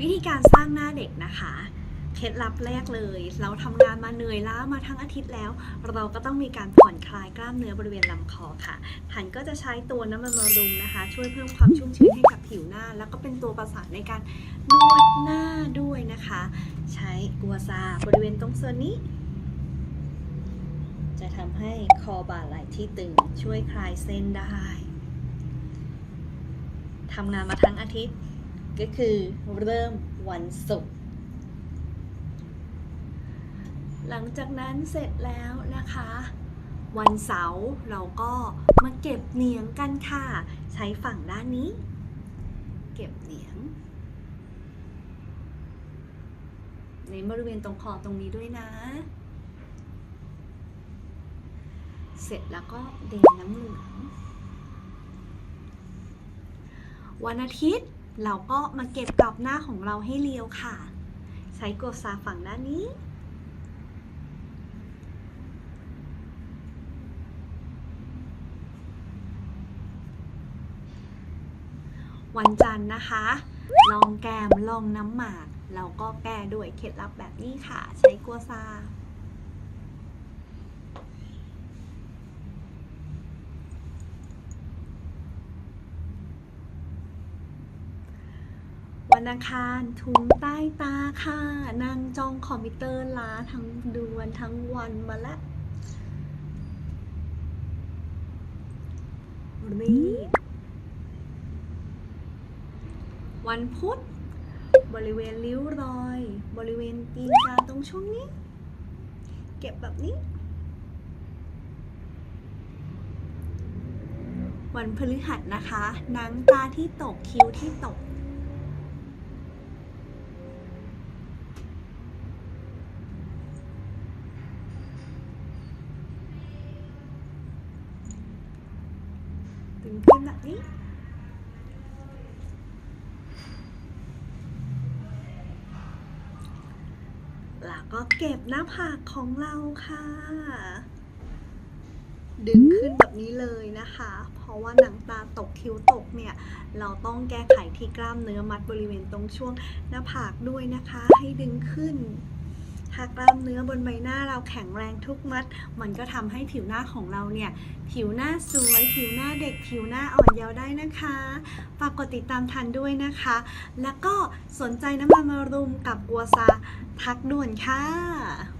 วิธีการสร้างหน้าเด็กนะคะ เคล็ดลับแรกเลย เราทำงานมาเหนื่อยล้ามาทั้งอาทิตย์แล้ว เราก็ต้องมีการผ่อนคลายกล้ามเนื้อบริเวณลำคอค่ะหันก็จะใช้ตัวน้ำมันบำรุงนะคะ ช่วยเพิ่มความชุ่มชื้นให้กับผิวหน้า แล้วก็เป็นตัวประสานในการนวดหน้าด้วยนะคะ ใช้กัวซาบริเวณตรงส่วนนี้ จะทำให้คอบ่าไหล่ที่ตึงช่วยคลายเส้นได้ทำงานมาทั้งอาทิตย์ ก็คือเริ่มวันศุกร์หลังจากนั้นเสร็จแล้วนะคะ วันเสาร์เราก็มาเก็บเหนียงกันค่ะ ใช้ฝั่งด้านนี้ เก็บเหนียง ในบริเวณตรงคอตรงนี้ด้วยนะ เสร็จแล้วก็เดนน้ำเหลืองวันอาทิตย์ เราก็มาเก็บกรอบหน้าของเราให้เรียวค่ะ ใช้โกซาฝั่งด้านนี้ วันจันทร์นะคะ ลองแกมลองน้ำหมากเราก็แก้ด้วยเคล็ดลับแบบนี้ค่ะ ใช้กัวซา วันอังคารทุงใต้ตาค่ะ นั่งจ้องคอมพิวเตอร์ล้าทั้งเดือนทั้งวันมาแล้วรีดวันพุธบริเวณริ้วรอย บริเวณตีนกาตรงช่วงนี้ เก็บแบบนี้ วันพฤหัสนะคะหนังตาที่ตกคิ้วที่ตก ตึงขึ้นแบบนี้แล้วก็เก็บหน้าผากของเราค่ะ ดึงขึ้นแบบนี้เลยนะคะ เพราะว่าหนังตาตกคิ้วตกเนี่ย เราต้องแก้ไขที่กล้ามเนื้อมัดบริเวณตรงช่วงหน้าผากด้วยนะคะ ให้ดึงขึ้น ถ้ากล้ามเนื้อบนใบหน้าเราแข็งแรงทุกมัด มันก็ทำให้ผิวหน้าของเราเนี่ย ผิวหน้าสวย ผิวหน้าเด็ก ผิวหน้าอ่อนเยาว์ได้นะคะฝากกดติดตามทันด้วยนะคะ แล้วก็สนใจน้ำมันมารุมกับกัวซาทักด่วนค่ะ